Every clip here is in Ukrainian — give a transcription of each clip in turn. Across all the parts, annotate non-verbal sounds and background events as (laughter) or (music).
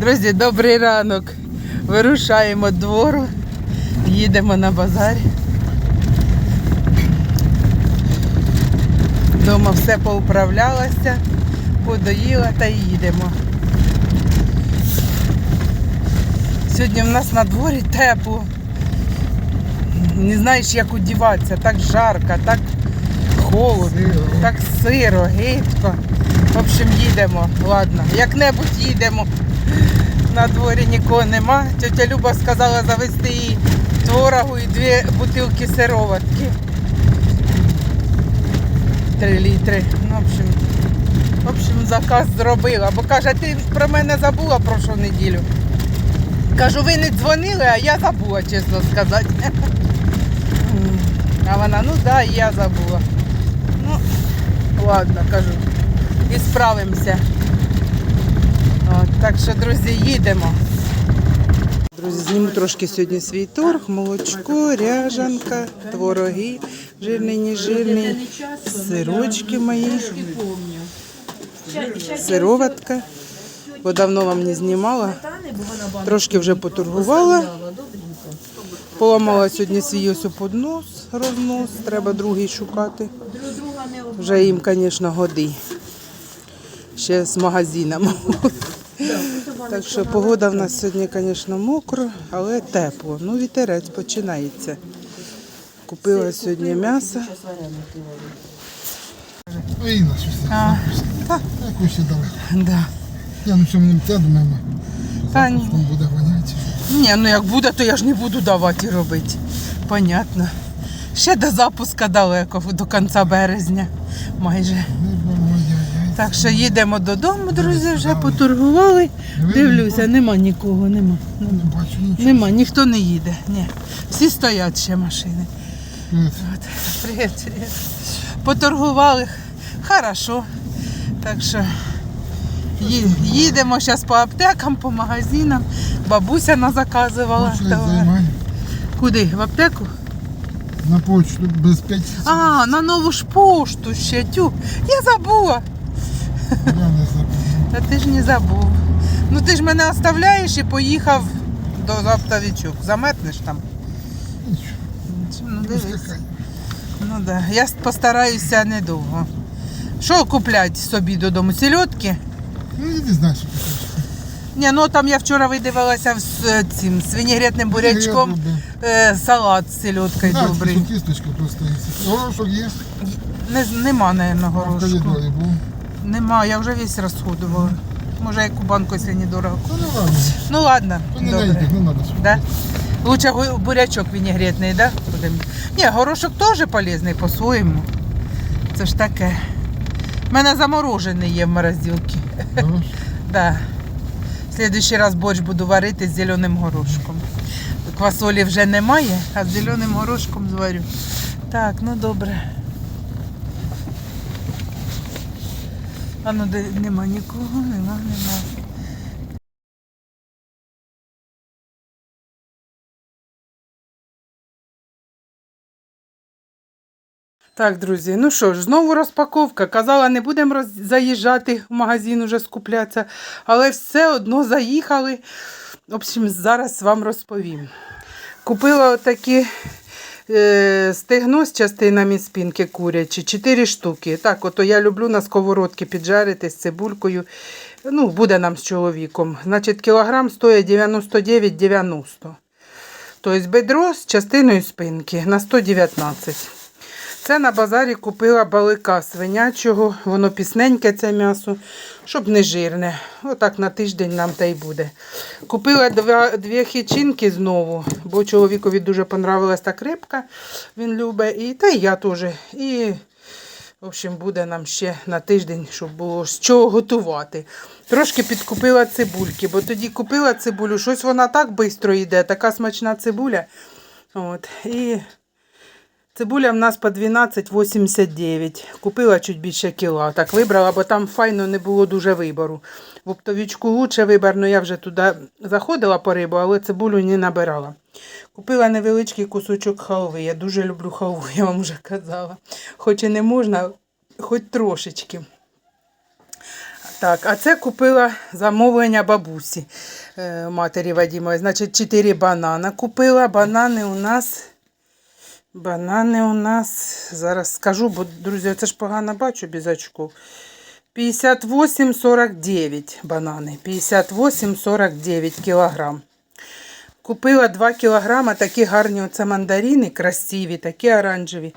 Друзі, добрий ранок. Вирушаємо двору, їдемо на базар. Дома все поуправлялося, подоїла та їдемо. Сьогодні в нас на дворі тепло. Не знаєш, як одіватися, так жарко, так холодно, так сиро, гидко. В общем, їдемо. Ладно, як-небудь їдемо. На дворі нікого нема. Тетя Люба сказала завести їй творогу і дві бутилки сироватки. Три літри. Ну, в общем, в общем, заказ зробила. Бо каже, ти про мене забула прошлу неділю. Кажу, ви не дзвонили, а я забула, чесно сказати. А вона, ну да, я забула. Ну, ладно, кажу. І справимося. Так що, друзі, їдемо. Друзі, зніму трошки сьогодні свій торг, молочко, ряжанка, твороги, жирний, не жирний, сирочки мої, сироватка. Бо давно вам не знімала. Трошки вже поторгувала. Поламала сьогодні свій ось поднос, рознос, треба другий шукати. Вже їм, звісно, годи. Ще з магазином. Так що погода в нас сьогодні, звісно, мокро, але тепло. Ну, вітерець починається. Купила сьогодні м'ясо. А та, да. Я на цьому не те думаю, Та ні. буде воняти. Ні, ну як буде, то я ж не буду давати і робити. Понятно. Ще до запуска далеко, до кінця березня майже. Так що їдемо додому, друзі, вже поторгували. Дивлюся, нема нікого, нема. нічого. Нема, ніхто не їде. Ні. Всі стоять ще машини. От. Привіт, привіт. Поторгували. Хорошо. Так що їдемо зараз по аптекам, по магазинам. Бабуся нас заказувала. Займай. Куди? В аптеку? На почту без п'ять. А, на нову ж пошту ще. Тю. Я забула. Я не забув. Та ти ж не забув. Ну ти ж мене оставляєш і поїхав до оптовичок. Заметнеш там. Нічого. Ну, дивись. Ну да. Я постараюся недовго. Що купляти собі додому? Сільотки? Ну, я не знаю, що ти. Ні, ну там я вчора видивилася з е, цим з вінігретним бурячком. Е, салат з сільоткою Так, добрий. кісточка просто є. Горошок є. Не, нема, А горошку. був. Нема, я вже весь розходувала. Може, яку банку, якщо недорого. Ну, не ладно. Ну ладно, То не добре. не треба. Да? Лучше гу- бурячок вінігретний, да? Будем. Ні, горошок теж полезний по-своєму. Це ж таке. У мене заморожений є в морозилці. (laughs) Да. В следующий раз борщ буду варити з зеленим горошком. Квасолі вже немає, а з зеленим горошком зварю. Так, ну добре. А ну де нема нікого, нема, нема. Так, друзі, ну що ж, знову розпаковка. Казала, не будемо роз... заїжджати в магазин уже скуплятися, але все одно заїхали. В общем, зараз вам розповім. Купила отакі стегно з частинами спинки курячі, 4 штуки. Так, ото я люблю на сковородці піджарити з цибулькою. Ну, буде нам з чоловіком. Значить, кілограм стоїть 99,90. Тобто бедро з частиною спинки на 119. Це на базарі купила балика свинячого, воно пісненьке це м'ясо, щоб не жирне. Отак на тиждень нам та й буде. Купила дві хічинки знову, бо чоловікові дуже понравилась та крепка, він любить, і та й я теж. І, в общем, буде нам ще на тиждень, щоб було з чого готувати. Трошки підкупила цибульки, бо тоді купила цибулю, щось вона так швидко йде, така смачна цибуля. От, і Цибуля в нас по 12,89. Купила чуть більше кіла. Так вибрала, бо там файно не було дуже вибору. В оптовічку лучше вибір, але я вже туди заходила по рибу, але цибулю не набирала. Купила невеличкий кусочок халви. Я дуже люблю халву, (laughs) я вам вже казала. Хоч і не можна, хоч трошечки. Так, а це купила замовлення бабусі е, матері Вадімової. Значить, 4 банана купила. Банани у нас. Банани у нас. Зараз скажу, бо, друзі, це ж погано бачу без очков. 58,49 банани. 58,49 кілограм. Купила 2 кілограма такі гарні оце мандарини, красиві, такі оранжеві.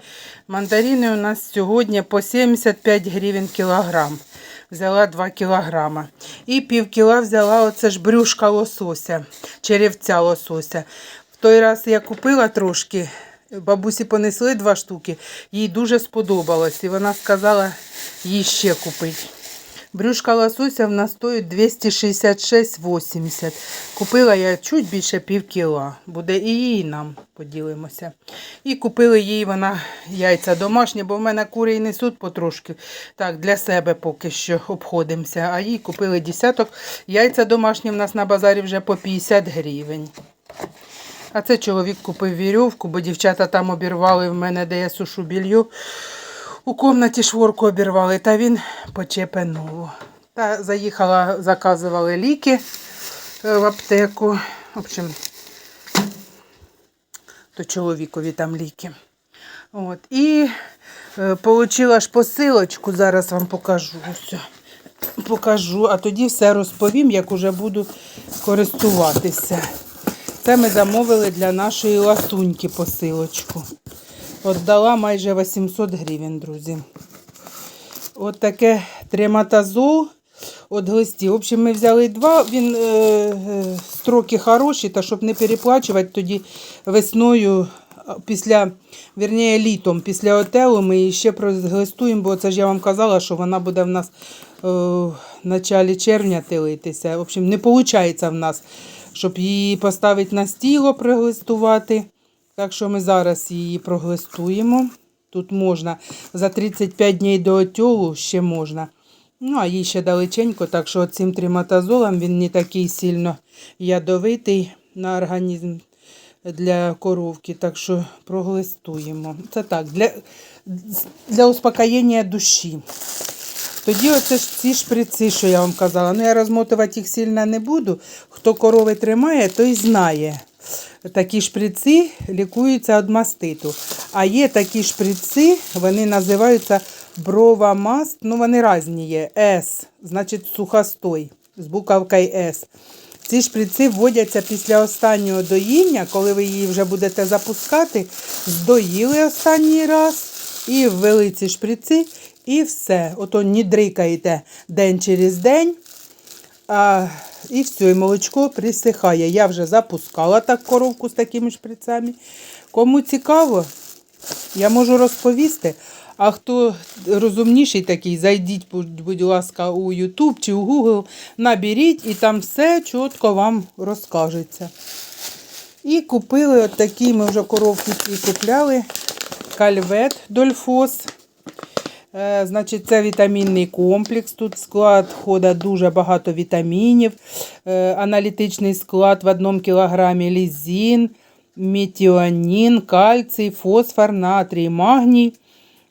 Мандарини у нас сьогодні по 75 гривень кілограм. Взяла 2 кілограма. І пів кіла взяла оце ж брюшка лосося, черевця лосося. В той раз я купила трошки, бабусі понесли два штуки, їй дуже сподобалось. І вона сказала їй ще купити. Брюшка лосося в нас стоїть 266,80. Купила я чуть більше пів кіла. Буде і їй нам поділимося. І купили їй вона яйця домашні, бо в мене кури і несуть потрошки. Так, для себе поки що обходимося. А їй купили десяток. Яйця домашні в нас на базарі вже по 50 гривень. А це чоловік купив вірьовку, бо дівчата там обірвали в мене, де я сушу більйо. У комнаті шворку обірвали, та він почепе. Та заїхала, заказували ліки е, в аптеку. В общем, то чоловікові там ліки. От. І е, ж посилочку, зараз вам покажу. Ось. Покажу, а тоді все розповім, як уже буду користуватися. Це ми замовили для нашої ласуньки посилочку. От дала майже 800 гривень, друзі. От таке трематазол от глистів. В общем, ми взяли два. Він е, е, строки хороші, та щоб не переплачувати, тоді весною, після, вірніше, літом, після отелу ми її ще проглистуємо, бо це ж я вам казала, що вона буде в нас е, в началі червня тилитися. В общем, не виходить в нас, щоб її поставити на стіло, проглистувати. Так що ми зараз її проглистуємо. Тут можна за 35 днів до отьолу ще можна. Ну, а їй ще далеченько, так що цим триматазолом він не такий сильно ядовитий на організм для коровки. Так що проглистуємо. Це так, для, для успокоєння душі. Тоді оце ж ці шприци, що я вам казала. Ну, я розмотувати їх сильно не буду. Хто корови тримає, той знає. Такі шприци лікуються від маститу. А є такі шприци, вони називаються бровамаст. Ну, вони різні є. С, значить сухостой з буковкою С. Ці шприци вводяться після останнього доїння, коли ви її вже будете запускати, здоїли останній раз і ввели ці шприци, і все. Ото не дрикаєте день через день. А, і все, і молочко присихає. Я вже запускала так коровку з такими шприцами. Кому цікаво, я можу розповісти. А хто розумніший такий, зайдіть, будь, ласка, у YouTube чи у Google, наберіть і там все чітко вам розкажеться. І купили от такі, ми вже коровки купляли. Кальвет Дольфос. Е, Значить, це вітамінний комплекс. Тут склад входить дуже багато вітамінів. Е, Аналітичний склад в 1 кілограмі лізін, метіонін, кальцій, фосфор, натрій, магній,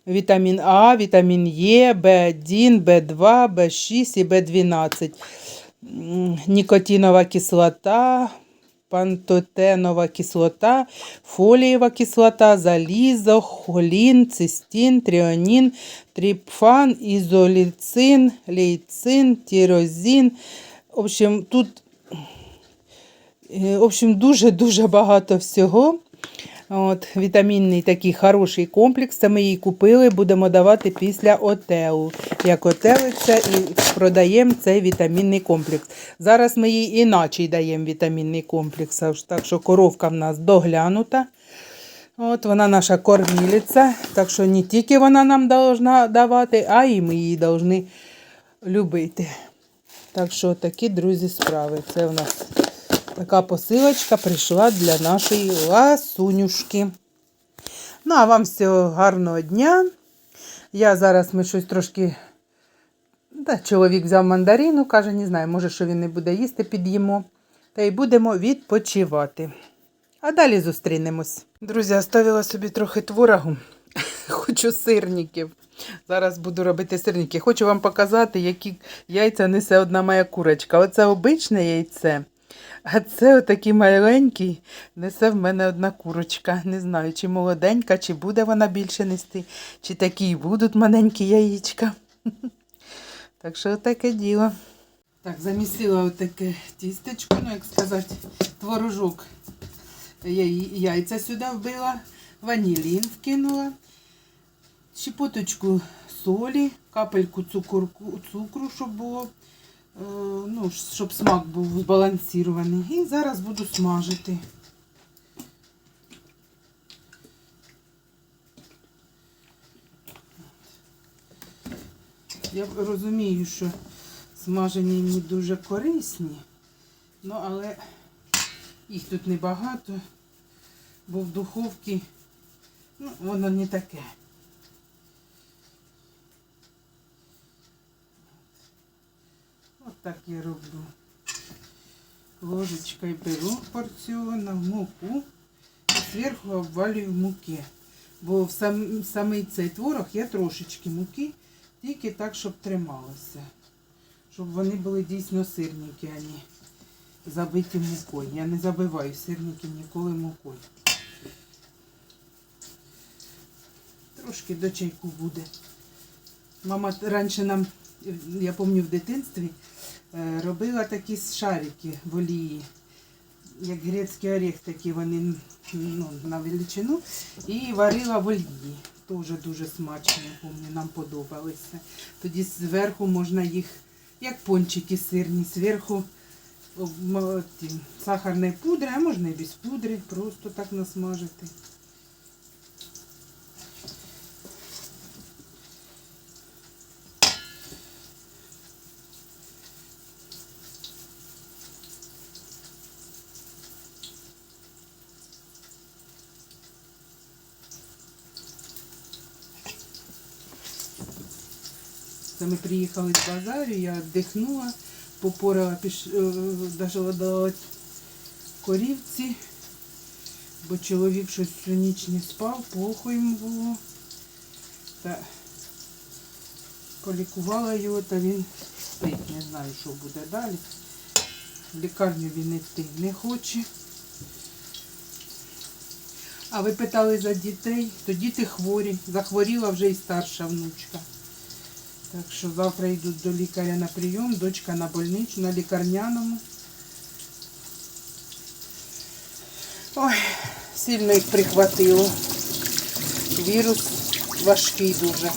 вітамін А, вітамін Е, В1, В2, В6 і В12. Нікотинова кислота, пантотенова кислота, фолієва кислота, залізо, холін, цистин, тріонін, тріпфан, ізоліцин, лейцин, тірозін. В общем, тут е, в общем, дуже-дуже багато всього. От, вітамінний такий хороший комплекс. Це ми її купили, будемо давати після отелу. Як отелиться і продаємо цей вітамінний комплекс. Зараз ми їй іначе даємо вітамінний комплекс. Так що коровка в нас доглянута. От вона наша кормілиця. Так що не тільки вона нам повинна давати, а і ми її повинні любити. Так що такі, друзі, справи. Це у нас така посилочка прийшла для нашої ласунюшки. Ну, а вам всього гарного дня. Я зараз ми щось трошки. Та, чоловік взяв мандарину, каже, не знаю, може, що він не буде їсти, під'їмо. Та й будемо відпочивати. А далі зустрінемось. Друзі, оставила собі трохи творогу. (laughs) хочу сирників. Зараз буду робити сирники. Хочу вам показати, які яйця несе одна моя курочка. Оце обичне яйце. А це отакий маленький несе в мене одна курочка. Не знаю, чи молоденька, чи буде вона більше нести, чи такі й будуть маленькі яєчка. (laughs) Так що таке діло. Так, замісила отаке тістечко, ну як сказати, творожок. Я яйця сюди вбила, ванілін вкинула, щепоточку солі, капельку цукорку, цукру, щоб було, ну, щоб смак був збалансований. І зараз буду смажити. Я розумію, що смажені не дуже корисні, ну але їх тут небагато, бо в духовці ну, воно не таке. Так я роблю. Ложечкою беру порціону муку і зверху обвалюю муки. Бо в сам, самий цей творог є трошечки муки, тільки так, щоб трималося. Щоб вони були дійсно сирники, а не забиті мукою. Я не забиваю сирників ніколи мукою. Трошки до чайку буде. Мама раніше нам, я пам'ятаю в дитинстві, робила такі шарики в олії. Як грецький орех, такі вони ну, на величину. І варила в олії. Теж дуже смачно, пам'ятаю, нам подобалися. Тоді зверху можна їх, як пончики сирні, зверху сахарної пудри, а можна і без пудри, просто так насмажити. Ми приїхали з базарю, я віддихнула, попорала, піш... е, дожила до корівці, бо чоловік щось всю ніч не спав, плохо йому було. Та полікувала його, та він спить, не знаю, що буде далі. В лікарню він йти не хоче. А ви питали за дітей, то діти хворі. Захворіла вже і старша внучка. Так що завтра йдуть до лікаря на прийом, дочка на больничну, на лікарняному. Ой, сильно їх прихватило. Вірус важкий дуже.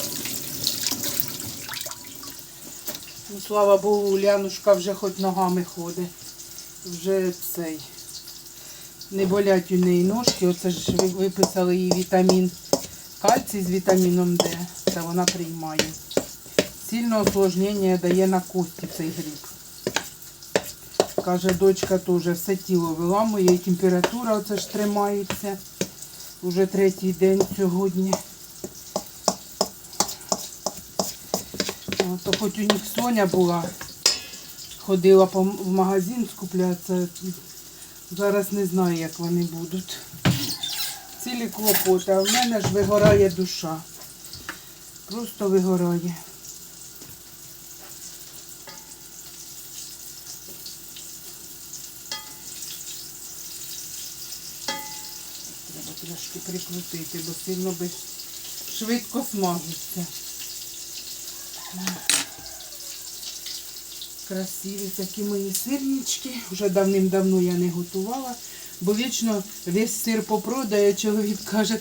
Ну, слава Богу, Улянушка вже хоч ногами ходить. Вже цей. Не болять у неї ножки. Оце ж виписали їй вітамін кальцій з вітаміном Д. Це вона приймає. Сильне осложнення дає на кості цей гриб. Каже, дочка теж все тіло виламує, і температура оце ж тримається. Уже третій день сьогодні. То хоч у них Соня була, ходила в магазин скуплятися. Зараз не знаю, як вони будуть. Цілі клопоти, а в мене ж вигорає душа. Просто вигорає. Треба трошки прикрутити, бо сильно би швидко смажиться. Красиві такі мої сирнички. Вже давним-давно я не готувала, бо вічно весь сир попродає. Чоловік каже,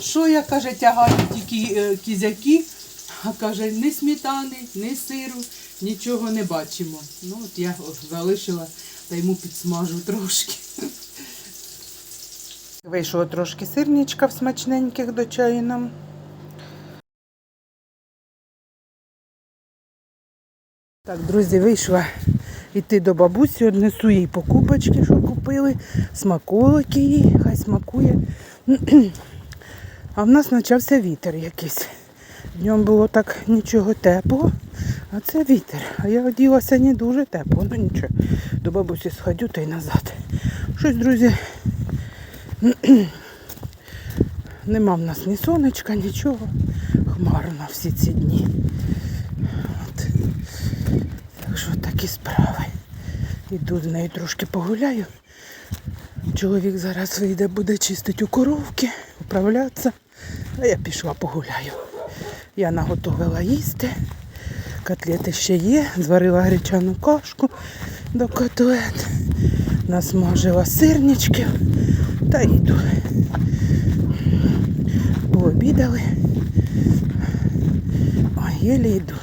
що я каже, тягаю тільки е, кізяки, а каже, ні сметани, ні сиру, нічого не бачимо. Ну от я залишила та йому підсмажу трошки. Вийшло трошки сирничків смачненьких до чаю нам. Так, друзі, вийшла йти до бабусі, однесу їй покупочки, що купили, смаколики їй, хай смакує. А в нас почався вітер якийсь. Днем було так нічого теплого, а це вітер. А я оділася не дуже тепло, ну нічого. До бабусі сходю та й назад. Щось, друзі, (clears throat) Нема в нас ні сонечка, нічого. Хмарно всі ці дні. От. Так що такі справи. Іду з нею трошки погуляю. Чоловік зараз вийде, буде чистити у коровки, управлятися. А я пішла погуляю. Я наготовила їсти. Котлети ще є, зварила гречану кашку до котлет, насмажила сирничків та йду. Пообідали. Ой, єлі йду.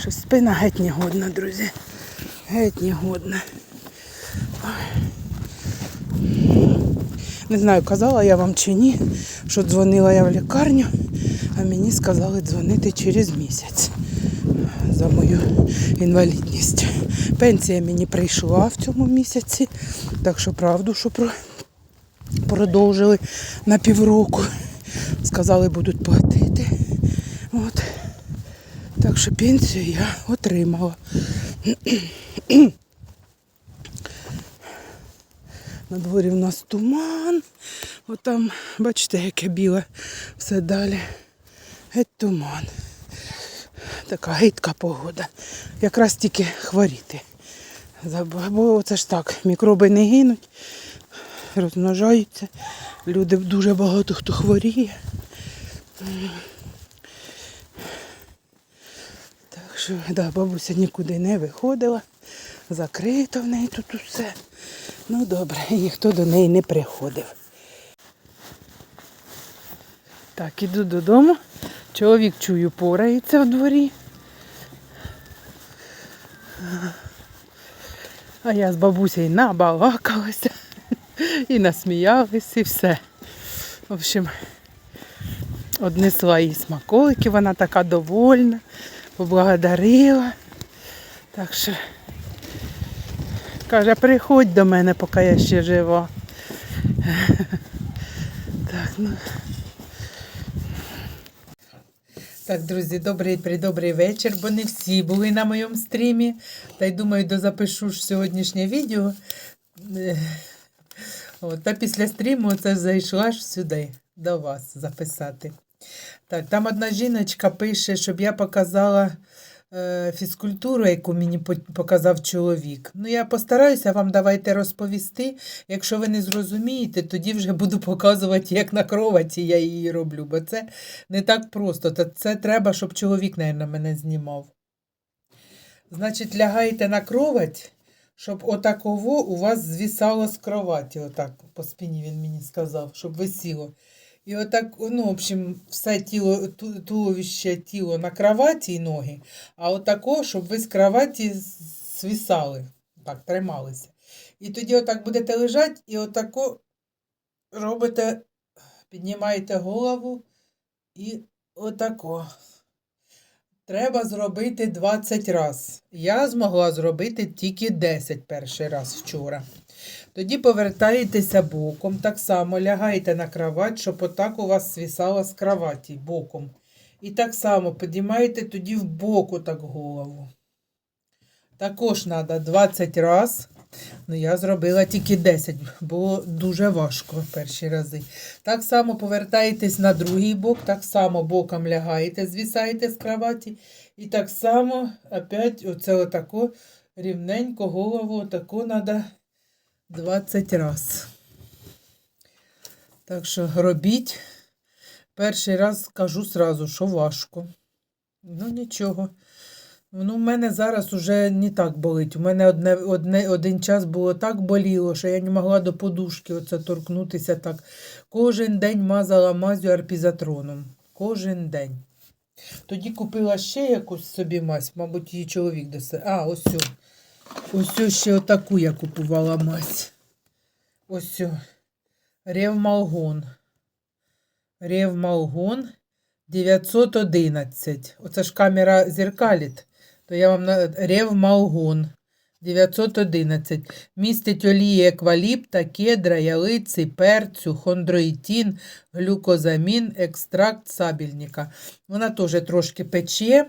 Щось спина геть не годна, друзі. Геть не годна. Не знаю, казала я вам чи ні, що дзвонила я в лікарню, а мені сказали дзвонити через місяць за мою інвалідність. Пенсія мені прийшла в цьому місяці, так що правду, що про... продовжили на півроку. Сказали, будуть платити. От. Так що пенсію я отримала. На дворі в нас туман. Отам, бачите, яке біле все далі. Геть туман. Така гидка погода. Якраз тільки хворіти. Бо це ж так, мікроби не гинуть, розмножаються. Люди дуже багато хто хворіє. Так що, да, бабуся нікуди не виходила. Закрито в неї тут усе. Ну добре, ніхто до неї не приходив. Так, іду додому. Чоловік чую, порається в дворі. А я з бабусею набалакалася і насміялась, і все. В общем, однесла їй смаколики, вона така довольна, поблагодарила. Так що каже, приходь до мене, поки я ще жива. (laughs) Так, ну. Так, друзі, добрий придобрий вечір, бо не всі були на моєму стрімі. Та й думаю, дозапишу ж сьогоднішнє відео. От, та після стріму це зайшла ж сюди до вас записати. Так, там одна жіночка пише, щоб я показала е, фізкультуру, яку мені показав чоловік. Ну, я постараюся вам давайте розповісти. Якщо ви не зрозумієте, тоді вже буду показувати, як на кроваті я її роблю, бо це не так просто. Та це треба, щоб чоловік, мабуть, мене знімав. Значить, лягаєте на кровать, щоб отаково у вас звісало з кроваті. Отак, по спині він мені сказав, щоб висіло. І отак, ну, в общем, все тіло, туловище тіло на кроваті і ноги, а отако, щоб ви з кроваті свисали, так, трималися. І тоді отак будете лежати і отако робите, піднімаєте голову і отако. Треба зробити 20 раз. Я змогла зробити тільки 10 перший раз вчора. Тоді повертаєтеся боком, так само лягаєте на кровать, щоб отак у вас свісала з кроваті боком. І так само підіймаєте тоді в боку так голову. Також треба 20 раз. Ну, я зробила тільки 10, було дуже важко перші рази. Так само повертаєтесь на другий бок, так само боком лягаєте, звісаєте з кроваті. І так само опять оце отако рівненько голову отако треба 20 раз. Так що робіть. Перший раз скажу сразу, що важко. Ну нічого. Ну, в мене зараз уже не так болить. У мене одне, одне, один час було так боліло, що я не могла до подушки оце торкнутися так. Кожен день мазала мазю арпізатроном. Кожен день. Тоді купила ще якусь собі мазь, мабуть, її чоловік досе. А, ось. Ось ще отаку я купувала мазь. Ось. цю. Ревмалгон. Ревмалгон 911. Оце ж камера зеркалить. То я вам на Ревмалгон 911. Містить олії екваліпта, кедра, ялиці, перцю, хондроїтін, глюкозамін, екстракт сабільника. Вона теж трошки пече.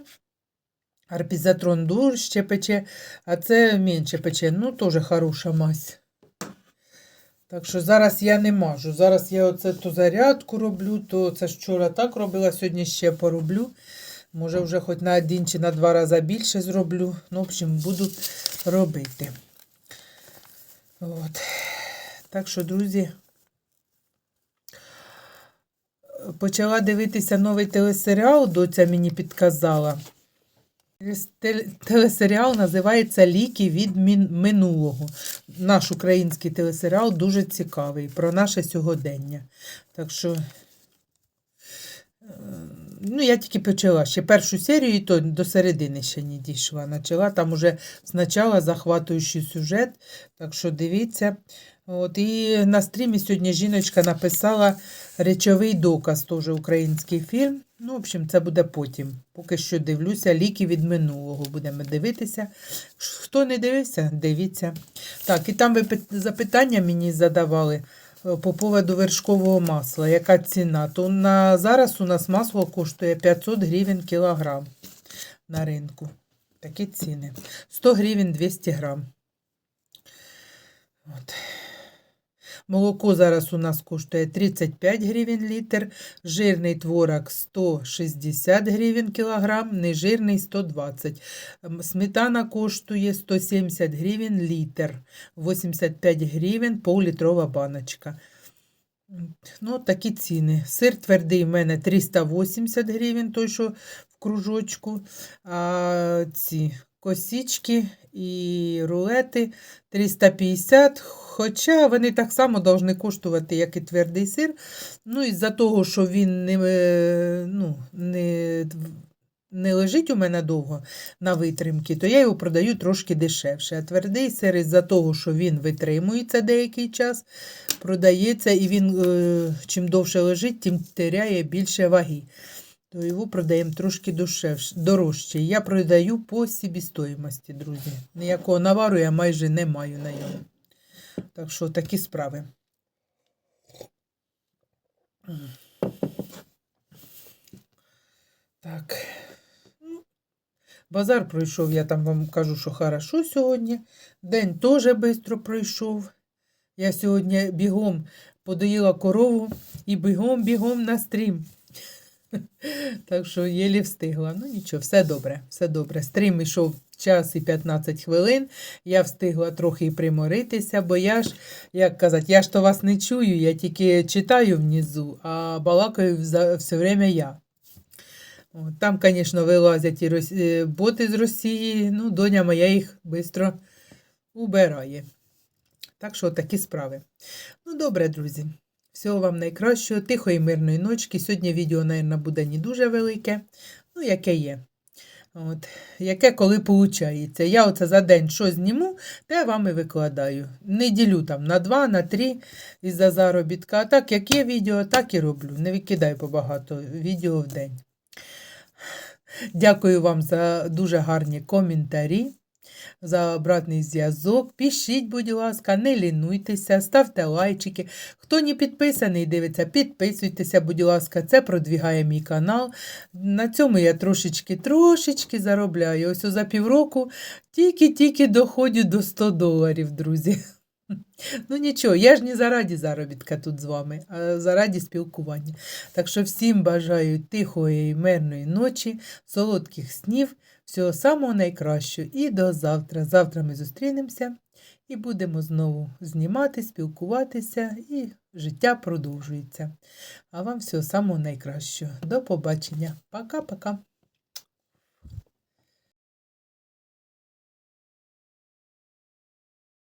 Арпізатрон дужче пече, а це менше пече. Ну, теж хороша мазь. Так що зараз я не мажу. Зараз я оце то зарядку роблю, то це вчора так робила, сьогодні ще пороблю. Може, вже хоч на один чи на два рази більше зроблю. Ну, в общем, буду робити. От. Так що, друзі, почала дивитися новий телесеріал, доця мені підказала. Телесеріал називається Ліки від минулого. Наш український телесеріал дуже цікавий про наше сьогодення. Так що, е, ну, я тільки почала ще першу серію, і то до середини ще не дійшла. Начала там уже спочатку захватуючий сюжет. Так що дивіться. От, і на стрімі сьогодні жіночка написала речовий доказ, теж український фільм. Ну, в общем, це буде потім. Поки що дивлюся, ліки від минулого будемо дивитися. Хто не дивився, дивіться. Так, і там ви запитання мені задавали по поводу вершкового масла. Яка ціна? То на, зараз у нас масло коштує 500 гривень кілограм на ринку. Такі ціни. 100 гривень 200 грам. Молоко зараз у нас коштує 35 гривень літр, жирний творог 160 гривень кілограм, нежирний 120. М, Сметана коштує 170 гривень літр, 85 гривень пол-літрова баночка. Ну, такі ціни. Сир твердий в мене 380 гривень, той, що в кружочку. А ці косички і рулети 350, хоча вони так само повинні коштувати, як і твердий сир. Ну, із-за того, що він не, е, ну, не, не лежить у мене довго на витримки, то я його продаю трошки дешевше. А твердий сир із-за того, що він витримується деякий час, продається, і він е, чим довше лежить, тим теряє більше ваги. То його продаємо трошки дешевше, дорожче. Я продаю по собівартості, друзі. Ніякого навару я майже не маю на ньому. Так що такі справи. Так. Базар пройшов, я там вам кажу, що хорошо сьогодні. День теж швидко пройшов. Я сьогодні бігом подоїла корову і бігом-бігом на стрім. (laughs) Так що єлі встигла. Ну нічого, все добре, все добре. Стрім йшов час і 15 хвилин. Я встигла трохи приморитися, бо я ж, як казати, я ж то вас не чую, я тільки читаю внизу, а балакаю все время я. Там, звісно, вилазять і е, боти з Росії, ну, доня моя їх швидко убирає. Так що такі справи. Ну, добре, друзі. Всього вам найкращого, тихої мирної ночки. Сьогодні відео, мабуть, буде не дуже велике, ну, яке є. От, яке коли виходить. Я оце за день що зніму, те вам і викладаю. Не ділю там на два, на три із-за заробітка. А так, як є відео, так і роблю. Не викидаю побагато відео в день. Дякую вам за дуже гарні коментарі, за обратний зв'язок. Пишіть, будь ласка, не лінуйтеся, ставте лайчики. Хто не підписаний, дивиться, підписуйтеся, будь ласка, це продвігає мій канал. На цьому я трошечки трошечки заробляю. Ось за півроку тільки-тільки доходжу до 100 доларів, друзі. (laughs) Ну нічого, я ж не зараді заробітка тут з вами, а зараді спілкування. Так що всім бажаю тихої і мирної ночі, солодких снів, всього самого найкращого і до завтра. Завтра ми зустрінемося і будемо знову знімати, спілкуватися, і життя продовжується. А вам всього самого найкращого. До побачення. Пока-пока.